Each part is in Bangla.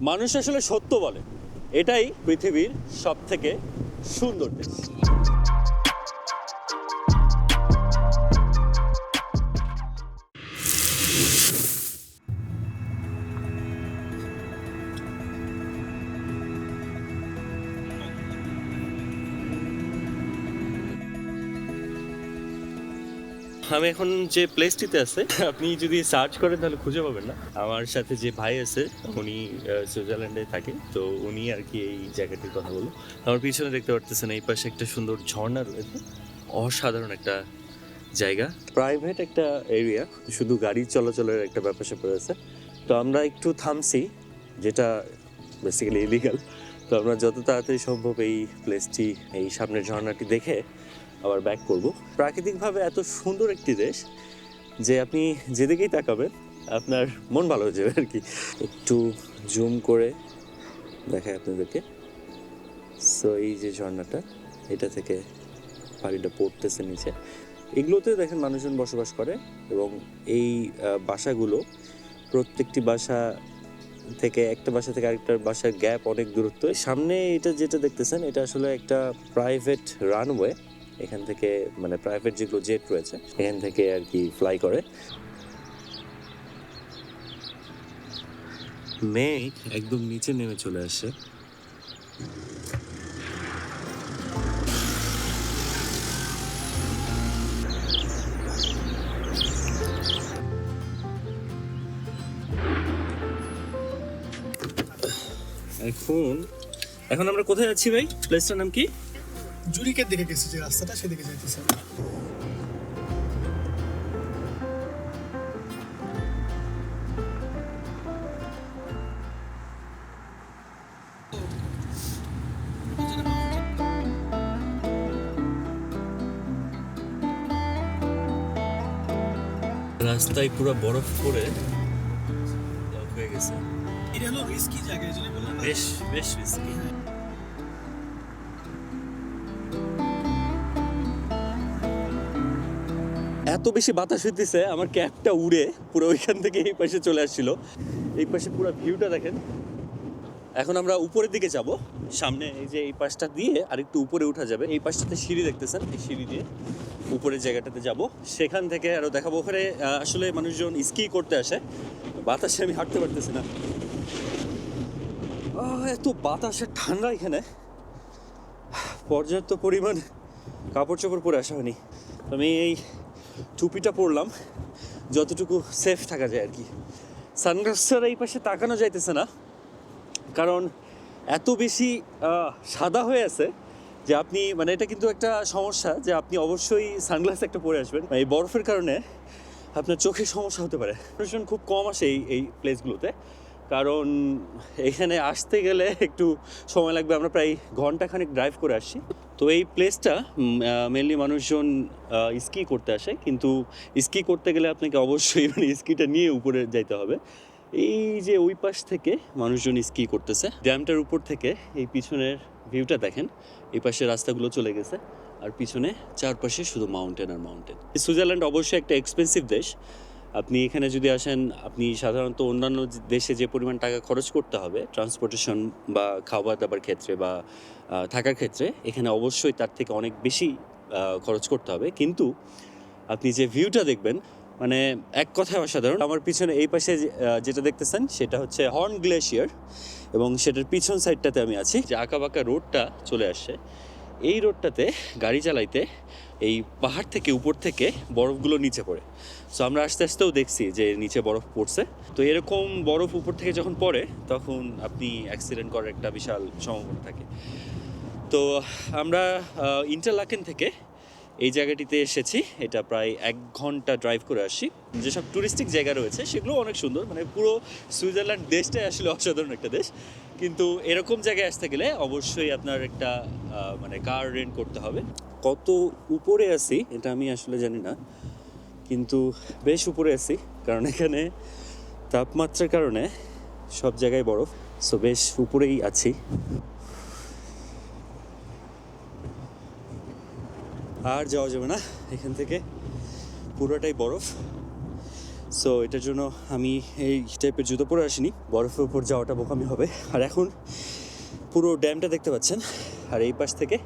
মানুষ আসলে সত্য বলে। এটাই পৃথিবীর সব থেকে সুন্দর দেশ। আমি এখন যে প্লেসটিতে আছে, আপনি যদি সার্চ করেন তাহলে খুঁজে পাবেন না। আমার সাথে যে ভাই আছে, উনি সুইজারল্যান্ডে থাকে, তো উনি আর কি এই জায়গাটির কথা বলো। আমার পিছনে দেখতে পারতেছেন, এই পাশে একটা সুন্দর ঝর্ণা রয়েছে। অসাধারণ একটা জায়গা। প্রাইভেট একটা এরিয়া শুধু গাড়ি চলাচলের একটা ব্যাপার স্যাপার আছে তো আমরা একটু থামছি, যেটা বেসিক্যালি ইলিগাল তো আমরা যত তাড়াতাড়ি সম্ভব এই প্লেসটি এই সামনের ঝর্ণাটি দেখে আবার ব্যাক করব। প্রাকৃতিকভাবে এত সুন্দর একটি দেশ যে আপনি যেদিকেই তাকাবেন, আপনার মন ভালো হয়ে যাবে আর কি। একটু জুম করে দেখায় আপনাদেরকে। সো এই যে ঝর্ণাটা, এটা থেকে পানিটা পড়তেছে নিচে। এগুলোতে দেখেন মানুষজন বসবাস করে এবং এই বাসাগুলো প্রত্যেকটি বাসা থেকে, একটা বাসা থেকে আরেকটা বাসার গ্যাপ অনেক দূরত্ব। সামনে এটা যেটা দেখতেছেন, এটা আসলে একটা প্রাইভেট রানওয়ে এখান থেকে মানে প্রাইভেট যেগুলো জেট রয়েছে, এখান থেকে আর কি ফ্লাই করে। মেঘ একদম নিচে নেমে চলে আসে। এখন এখন আমরা কোথায় যাচ্ছি ভাই? প্লেসটার নাম কি? জুরিকের দিকে গেছি যে রাস্তাটা সেদিকে যাইতেছে। রাস্তায় পুরো বরফ পড়ে হয়ে গেছে। এটা হলো রিস্কি জায়গা বেশ বেশ রিস্কি এত বেশি বাতাস হইতেছে, আমার ক্যাবটা উড়ে পুরো ওইখান থেকে এই পাশে চলে আসছিল। এই পাশে পুরো ভিউটা দেখেন। এখন আমরা উপরের দিকে যাব। সামনে এই যে এই পাশটা দিয়ে আরেকটু উপরে উঠা যাবে। এই পাশটাতে সিঁড়ি দেখতেছেন, এই সিঁড়ি দিয়ে উপরের জায়গাটাতে যাব। সেখান থেকে আরও দেখাবো। ওখানে আসলে মানুষজন স্কি করতে আসে। বাতাসে আমি হাঁটতে পারতেছি না। এত বাতাসে ঠান্ডা এখানে। পর্যাপ্ত পরিমাণ কাপড় চোপড় পরে আসা হয়নি। আমি এই টুপিটা পরলাম, যতটুকু সেফ থাকা যায় আর কি। সানগ্লাসের এই পাশে তাকানো যাইতেছে না, কারণ এত বেশি সাদা হয়ে আছে যে আপনি মানে এটা কিন্তু একটা সমস্যা যে আপনি অবশ্যই সানগ্লাস একটা পরে আসবেন। এই বরফের কারণে আপনার চোখের সমস্যা হতে পারে। খুব কম আসে এই এই প্লেসগুলোতে কারণ এখানে আসতে গেলে একটু সময় লাগবে। আমরা প্রায় ঘন্টাখানেক ড্রাইভ করে আসছি। তো এই প্লেসটা মেনলি মানুষজন স্কি করতে আসে। কিন্তু স্কি করতে গেলে আপনাকে অবশ্যই মানে স্কিটা নিয়ে উপরে যাইতে হবে। এই যে ওই পাশ থেকে মানুষজন স্কি করতেছে। ড্যামটার উপর থেকে এই পিছনের ভিউটা দেখেন। এই পাশে রাস্তাগুলো চলে গেছে। আর পিছনে চারপাশে শুধু মাউন্টেন আর মাউন্টেন সুইজারল্যান্ড অবশ্যই একটা এক্সপেন্সিভ দেশ। আপনি এখানে যদি আসেন, আপনি সাধারণত অন্যান্য দেশে যে পরিমাণ টাকা খরচ করতে হবে ট্রান্সপোর্টেশন বা খাবার দাবার ক্ষেত্রে বা থাকার ক্ষেত্রে, এখানে অবশ্যই তার থেকে অনেক বেশি খরচ করতে হবে। কিন্তু আপনি যে ভিউটা দেখবেন মানে এক কথায় অসাধারণ। আমার পিছনে এই পাশে যেটা দেখতেছেন, সেটা হচ্ছে হর্ন গ্লেশিয়ার এবং সেটার পিছন সাইডটাতে আমি আছি। যে আঁকাবাঁকা রোডটা চলে আসছে। এই রোডটাতে গাড়ি চালাইতে এই পাহাড় থেকে উপর থেকে বরফগুলো নিচে পড়ে। সো আমরা আস্তে আস্তেও দেখছি যে নিচে বরফ পড়ছে। তো এরকম বরফ উপর থেকে যখন পড়ে, তখন আপনি অ্যাক্সিডেন্ট করার একটা বিশাল সম্ভাবনা থাকে। তো আমরা ইন্টারলাকেন থেকে এই জায়গাটিতে এসেছি। এটা প্রায় এক ঘণ্টা ড্রাইভ করে আসি। যেসব টুরিস্টিক জায়গা রয়েছে, সেগুলো অনেক সুন্দর। মানে পুরো সুইজারল্যান্ড দেশটাই আসলে অসাধারণ একটা দেশ। কিন্তু এরকম জায়গায় আসতে গেলে অবশ্যই আপনার একটা মানে কার রেন্ট করতে হবে। কত উপরে আছি, এটা আমি আসলে জানি না। কিন্তু বেশ উপরে আছি, কারণ এখানে তাপমাত্রার কারণে সব জায়গায় বরফ সো বেশ উপরেই আছি। আর যাওয়া যাবে না, এখান থেকে পুরোটাই বরফ। সো এটার জন্য আমি এই টাইপের জুতো পরে আসিনি, বরফের উপর যাওয়াটা বোকামি হবে। আর এখন পুরো ড্যামটা দেখতে পাচ্ছেন, আর এই পাশ থেকে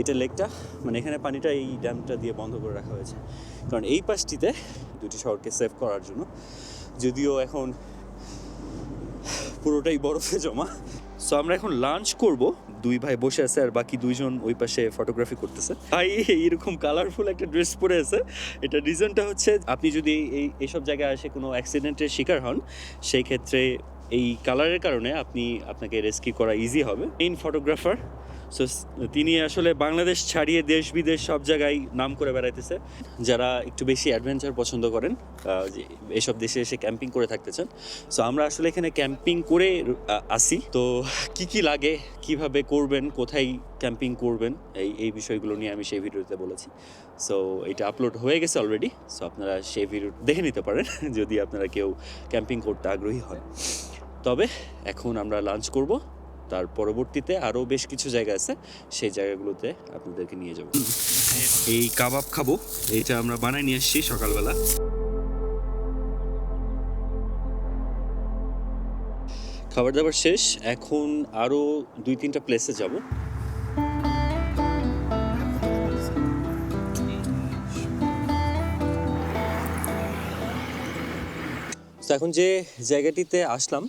এটা লেকটা মানে এখানে পানিটা এই ড্যামটা দিয়ে বন্ধ করে রাখা হয়েছে। কারণ এই পাশটিতে দুটি শহরকে সেভ করার জন্য। যদিও এখন পুরোটাই বরফে জমা। সো আমরা এখন লাঞ্চ করব। দুই ভাই বসে আছে আর বাকি দুইজন ওই পাশে ফটোগ্রাফি করতেছে। ভাই, এইরকম কালারফুল একটা ড্রেস পরে আছে। এটা রিজনটা হচ্ছে, আপনি যদি এই, এইসব জায়গায় এসে কোনো অ্যাক্সিডেন্টের শিকার হন, সেই ক্ষেত্রে এই কালারের কারণে আপনি আপনাকে রেস্কিউ করা ইজি হবে। মেইন ফটোগ্রাফার সো তিনি আসলে বাংলাদেশ ছাড়িয়ে দেশ বিদেশ সব জায়গায় নাম করে বেড়াইতেছে। যারা একটু বেশি অ্যাডভেঞ্চার পছন্দ করেন এসব দেশে এসে ক্যাম্পিং করে থাকতে চান। সো আমরা আসলে এখানে ক্যাম্পিং করে আসি। তো, কি কি লাগে, কীভাবে করবেন, কোথায় ক্যাম্পিং করবেন, এই এই বিষয়গুলো নিয়ে আমি সেই ভিডিওতে বলেছি। সো এটা আপলোড হয়ে গেছে অলরেডি সো আপনারা সেই ভিডিও দেখে নিতে পারেন, যদি আপনারা কেউ ক্যাম্পিং করতে আগ্রহী হয়। তবে, এখন আমরা লাঞ্চ করব। তার পরবর্তীতে আরও বেশ কিছু জায়গা আছে সেই জায়গাগুলোতে আপনাদেরকে নিয়ে যাব। এই কাবাব খাব এইটা আমরা বানাই নিয়ে এসেছি সকালবেলা। খাবার দাবার শেষ এখন আরও দুই তিনটা প্লেসে যাব। তো এখন যে জায়গাটিতে আসলাম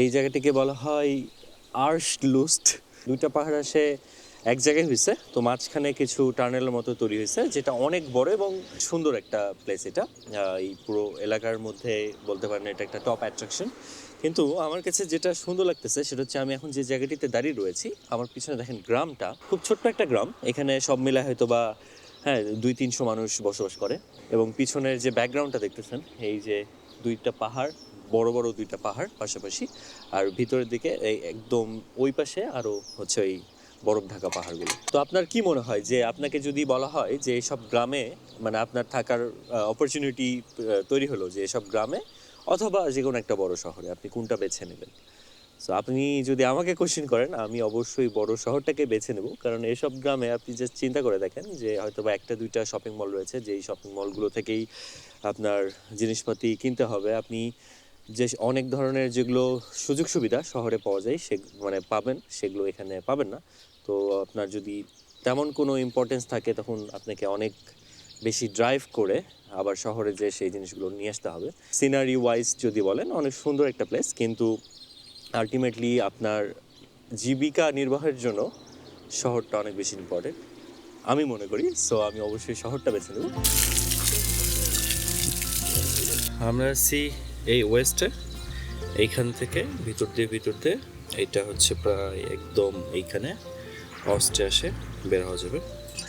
এই জায়গাটিকে বলা হয় আর্শ লুস্ট। দুইটা পাহাড় আসে এক জায়গায় হয়েছে তো মাঝখানে কিছু টানেলের মতো তৈরি হয়েছে যেটা অনেক বড় এবং সুন্দর একটা প্লেস এটা। এই পুরো এলাকার মধ্যে বলতে পারেন এটা একটা টপ অ্যাট্রাকশন কিন্তু আমার কাছে যেটা সুন্দর লাগতেছে, সেটা হচ্ছে আমি এখন যে জায়গাটিতে দাঁড়িয়ে রয়েছি, আমার পিছনে দেখেন গ্রামটা। খুব ছোট্ট একটা গ্রাম, এখানে সব মিলে হয়তো বা হ্যাঁ দুই তিনশো মানুষ বসবাস করে। এবং পিছনের যে ব্যাকগ্রাউন্ডটা দেখতেছেন, এই যে দুইটা পাহাড় বড় বড় দুইটা পাহাড় পাশাপাশি। আর ভিতরের দিকে এই একদম ওই পাশে আরও হচ্ছে ওই বরফ ঢাকা পাহাড়গুলো। তো আপনার কি মনে হয় যে আপনাকে যদি বলা হয় যে এইসব গ্রামে মানে আপনার থাকার অপরচুনিটি তৈরি হলো যে এসব গ্রামে অথবা যে কোনো একটা বড় শহরে, আপনি কোনটা বেছে নেবেন? সো আপনি যদি আমাকে কোশ্চেন করেন, আমি অবশ্যই বড় শহরটাকে বেছে নেব। কারণ এসব গ্রামে আপনি যে চিন্তা করে দেখেন যে হয়তো বা একটা দুইটা শপিং মল রয়েছে, যেই শপিং মলগুলো থেকেই আপনার জিনিসপাতি কিনতে হবে। আপনি যে অনেক ধরনের যেগুলো সুযোগ সুবিধা শহরে পাওয়া যায়, সে মানে পাবেন, সেগুলো এখানে পাবেন না। তো আপনার যদি তেমন কোনো ইম্পর্টেন্স থাকে, তখন আপনাকে অনেক বেশি ড্রাইভ করে আবার শহরে যে সেই জিনিসগুলো নিয়ে আসতে হবে। সিনারি ওয়াইজ যদি বলেন, অনেক সুন্দর একটা প্লেস কিন্তু আলটিমেটলি আপনার জীবিকা নির্বাহের জন্য শহরটা অনেক বেশি ইম্পর্টেন্ট আমি মনে করি সো আমি অবশ্যই শহরটা বেছে নেব। আমরা আছি এই ওয়েস্টে এইখান থেকে ভিতর দিয়ে ভিতর দিয়ে এইটা হচ্ছে প্রায় একদম এইখানে অস্টে আসে বের হওয়া যাবে।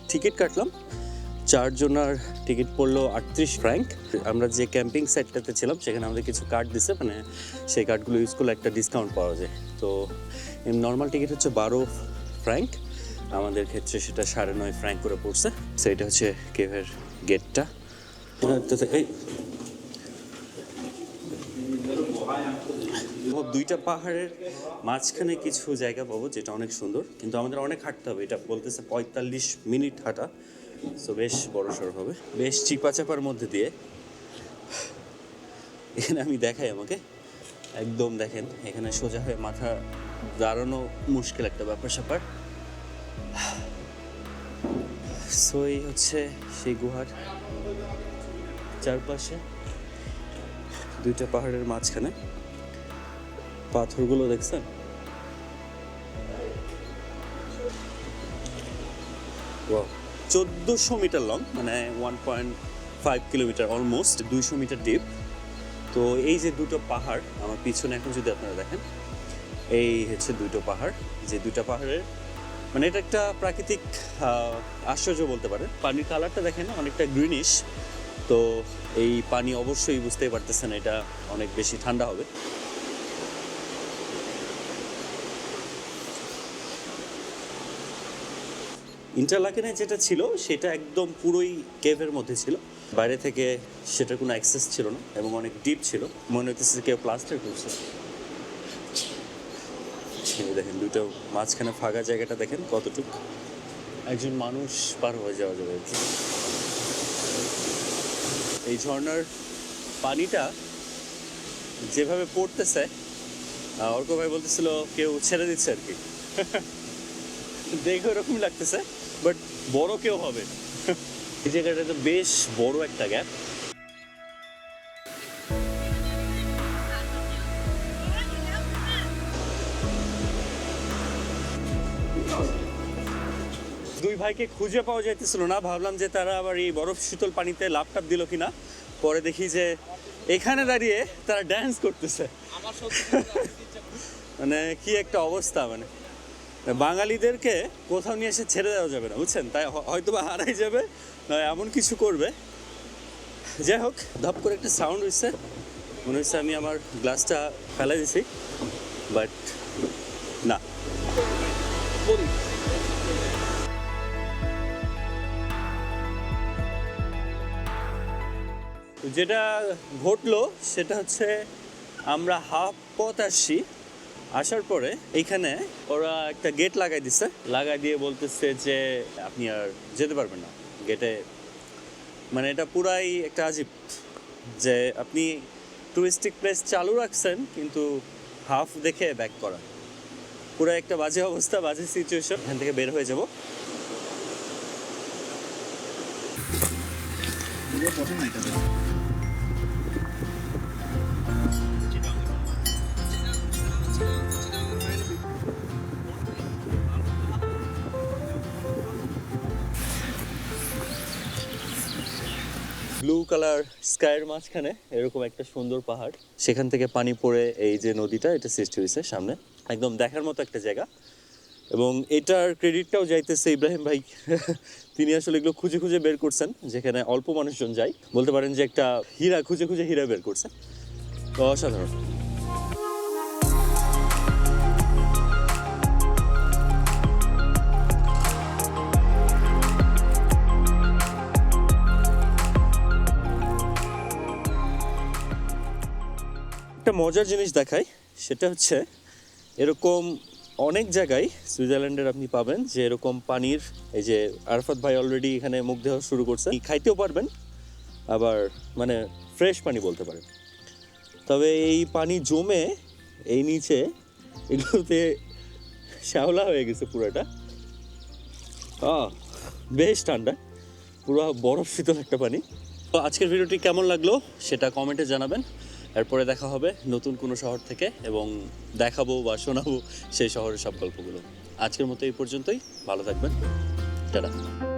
টিকিট কাটলাম। চারজনার টিকিট পড়ল আটত্রিশ ফ্র্যাঙ্ক। আমরা যে ক্যাম্পিং সাইটটাতে ছিলাম সেখানে আমাদের কিছু কার্ড দিছে মানে সেই কার্ডগুলো ইউজ করলে একটা ডিসকাউন্ট পাওয়া যায়। তো নর্মাল টিকিট হচ্ছে বারো ফ্র্যাঙ্ক। আমাদের ক্ষেত্রে সেটা সাড়ে নয় ফ্র্যাঙ্ক করে পড়ছে। সেইটা হচ্ছে কেভের গেটটা এই দুইটা পাহাড়ের মাঝখানে কিছু জায়গা পাবো যেটা অনেক সুন্দর, কিন্তু আমাদের অনেক হাঁটতে হবে। এটা বলতেছে পঁয়তাল্লিশ মিনিট হাঁটা, সো বেশ বড় সড় হবে। বেশ চিপা চাপার মধ্যে দিয়ে এখানে আমি দেখাই আমাকে। একদম দেখেন, এখানে সোজা হয়ে মাথা দাঁড়ানো মুশকিল একটা ব্যাপার স্যাপার সো এই হচ্ছে সেই গুহার চারপাশে। দুইটা পাহাড়ের মাঝখানে। পাথরগুলো দেখছেন? চোদ্দোশো মিটার লং মানে one point five kilometre almost দুইশো মিটার ডিপ তো এই যে দুটো পাহাড়, আমার পিছনে এখন যদি আপনারা দেখেন, এই হচ্ছে দুটো পাহাড়। যে দুটো পাহাড়ের মানে এটা একটা প্রাকৃতিক আশ্চর্য বলতে পারেন। পানির কালারটা দেখেন, অনেকটা গ্রিনিশ তো এই পানি অবশ্যই বুঝতেই পারতেছেন, এটা অনেক বেশি ঠান্ডা হবে। ইন্টারলাকেনে যেটা ছিল, সেটা একদম পুরোই কেভের মধ্যে ছিল। বাইরে থেকে সেটার কোনো অ্যাক্সেস ছিল না এবং অনেক ডিপ ছিল। মনে হচ্ছে কেউ প্লাস্টার করছে। দেখেন, দুটো মাঝখানে ফাঁকা জায়গাটা দেখেন কতটুকু। একজন মানুষ পার হয়ে যাওয়া যাবে। এই ঝর্নার পানিটা যেভাবে পড়তেছে অর্ক ভাই বলতেছিল, কেউ ছেড়ে দিচ্ছে আর কি দেখে ওরকম লাগতেছে বাট বড় কেউ হবে। এই জায়গাটা তো বেশ বড় একটা গ্যাপ ভাইকে খুঁজে পাওয়া যাইতেছিল না। ভাবলাম যে তারা আবার এই বরফ শীতল পানিতে লাপটাপ দিল কিনা। পরে দেখি যে এখানে দাঁড়িয়ে তারা ড্যান্স করতেছে। মানে কি একটা অবস্থা মানে। বাঙালিদেরকে কোথাও নিয়ে এসে ছেড়ে দেওয়া যাবে না বুঝছেন? তাই হয়তো বা হারাই যাবে নয় এমন কিছু করবে। যাই হোক ধপ করে একটা সাউন্ড হচ্ছে মনে হচ্ছে আমি আমার গ্লাসটা ফেলে দিছি বাট না। যেটা ঘটলো সেটা হচ্ছে আমরা হাফ পথ আসছি। আসার পরে এইখানে ওরা একটা গেট লাগাই দিছে। লাগাই দিয়ে বলতেছে যে, আপনি আর যেতে পারবেন না। গেটে মানে এটা পুরাই একটা আজীব যে আপনি টুরিস্টিক প্লেস চালু রাখছেন, কিন্তু হাফ দেখে ব্যাক করা। পুরো একটা বাজে অবস্থা, বাজে সিচুয়েশন এখান থেকে বের হয়ে যাব। ব্লু কালার স্কাইয়ের মাঝখানে এরকম একটা সুন্দর পাহাড়। সেখান থেকে পানি পড়ে এই যে নদীটা, এটা সৃষ্টি হয়েছে সামনে। একদম দেখার মতো একটা জায়গা। এবং এটার ক্রেডিটটাও যাইতেছে ইব্রাহিম ভাই। তিনি আসলে এগুলো খুঁজে খুঁজে বের করছেন, যেখানে অল্প মানুষজন যায়। বলতে পারেন যে একটা হীরা, খুঁজে খুঁজে হীরা বের করছে। অসাধারণ। একটা মজার জিনিস দেখাই, সেটা হচ্ছে এরকম অনেক জায়গায় সুইজারল্যান্ডের আপনি পাবেন যে এরকম পানির, এই যে আরফাত ভাই অলরেডি এখানে মুখ দেওয়া শুরু করছে। খাইতেও পারবেন, আবার মানে ফ্রেশ পানি বলতে পারেন। তবে এই পানি জমে এই নিচে এগুলোতে শ্যাওলা হয়ে গেছে পুরোটা। বেশ ঠান্ডা, পুরো বরফ শীতল একটা পানি। তো আজকের ভিডিওটি কেমন লাগল সেটা কমেন্টে জানাবেন। এরপরে দেখা হবে নতুন কোনো শহর থেকে এবং দেখাবো বা শোনাবো সেই শহরের সব গল্পগুলো। আজকের মতো এই পর্যন্তই। ভালো থাকবেন। টাটা।